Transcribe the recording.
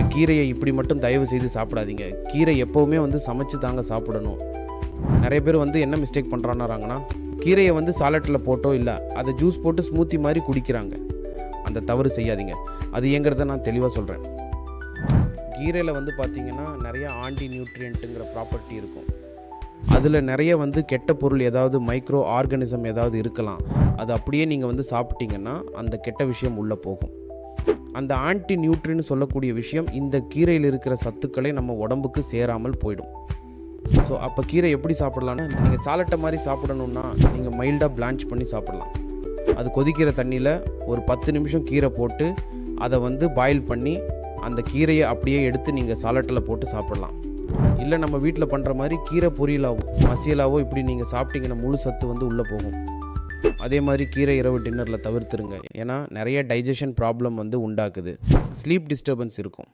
நீங்கள் கீரையை இப்படி மட்டும் தயவு செய்து சாப்பிடாதீங்க. கீரை எப்போவுமே வந்து சமைச்சு தாங்க சாப்பிடணும். நிறைய பேர் வந்து என்ன மிஸ்டேக் பண்ணுறான்னாராங்கன்னா கீரையை வந்து சாலட்டில் போட்டோ இல்லை அதை ஜூஸ் போட்டு ஸ்மூத்தி மாதிரி குடிக்கிறாங்க. அந்த தவறு செய்யாதீங்க. அது ஏங்கிறத நான் தெளிவாக சொல்கிறேன் கீரையில் வந்து பார்த்தீங்கன்னா நிறைய ஆண்டி நியூட்ரியன்ட்டுங்கிற ப்ராப்பர்ட்டி இருக்கும். அதில் நிறைய வந்து கெட்ட பொருள் ஏதாவது மைக்ரோ ஆர்கனிசம் ஏதாவது இருக்கலாம். அது அப்படியே நீங்கள் வந்து சாப்பிட்டீங்கன்னா அந்த கெட்ட விஷயம் உள்ளே போகும். அந்த ஆன்டி நியூட்ரின்னு சொல்லக்கூடிய விஷயம் இந்த கீரையில் இருக்கிற சத்துக்களை நம்ம உடம்புக்கு சேராமல் போயிடும். ஸோ அப்போ கீரை எப்படி சாப்பிடலாம்னா நீங்கள் சாலட்டை மாதிரி சாப்பிடணுன்னா நீங்கள் மைல்டாக பிளான்ச் பண்ணி சாப்பிடலாம். அது கொதிக்கிற தண்ணியில் ஒரு பத்து நிமிஷம் கீரை போட்டு அதை வந்து பாயில் பண்ணி அந்த கீரையை அப்படியே எடுத்து நீங்கள் சாலட்டில் போட்டு சாப்பிடலாம். இல்லை நம்ம வீட்டில் பண்ணுற மாதிரி கீரை பொரியலாவோ மசியலாவோ இப்படி நீங்கள் சாப்பிட்டீங்கன்னா முழு சத்து வந்து உள்ளே போகும். அதே மாதிரி கீரை இரவு டின்னரில் தவிர்த்துருங்க. ஏன்னா நிறைய டைஜஷன் ப்ராப்ளம் வந்து உண்டாக்குது. ஸ்லீப் டிஸ்டர்பன்ஸ் இருக்கும்.